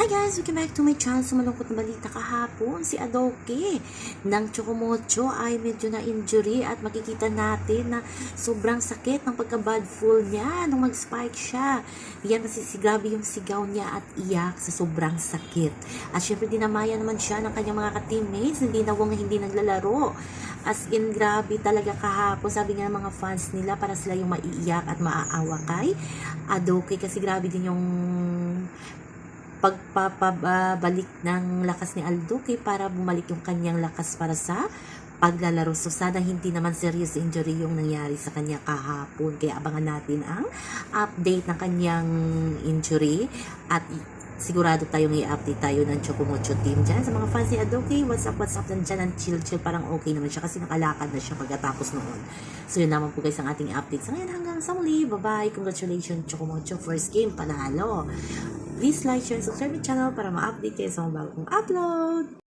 Hi guys! Welcome back to my channel. Sa malungkot na balita kahapon, si Adoke ng Chocomocho ay medyo na-injury at makikita natin na sobrang sakit ng pagka-bad fall niya nung mag-spike siya. Yan kasi si yung sigaw niya at iyak sa sobrang sakit. At syempre dinamaya naman siya ng kanyang mga ka-teammates, hindi na wong hindi naglalaro. As in, grabe talaga kahapon. Sabi nga ng mga fans nila, para sila yung maiiyak at maaawa kay Adoke kasi grabe din yung pagpapabalik ng lakas ni Alduque para bumalik yung kanyang lakas para sa paglalaro. So, sana hindi naman serious injury yung nangyari sa kanya kahapon. Kaya abangan natin ang update ng kanyang injury at sigurado tayong i-update tayo ng Chocomocho team dyan. Sa mga fans ni Adoke, what's up, what's up, nandyan ang chill-chill, parang okay naman siya kasi nakalakad na siya pagkatapos noon. So, yun naman po guys ang ating update. So, ngayon hanggang sa muli, bye-bye, congratulations Chocomocho, first game, panalo. Please like, share, and subscribe my channel para ma-update kayo sa mga bagong upload.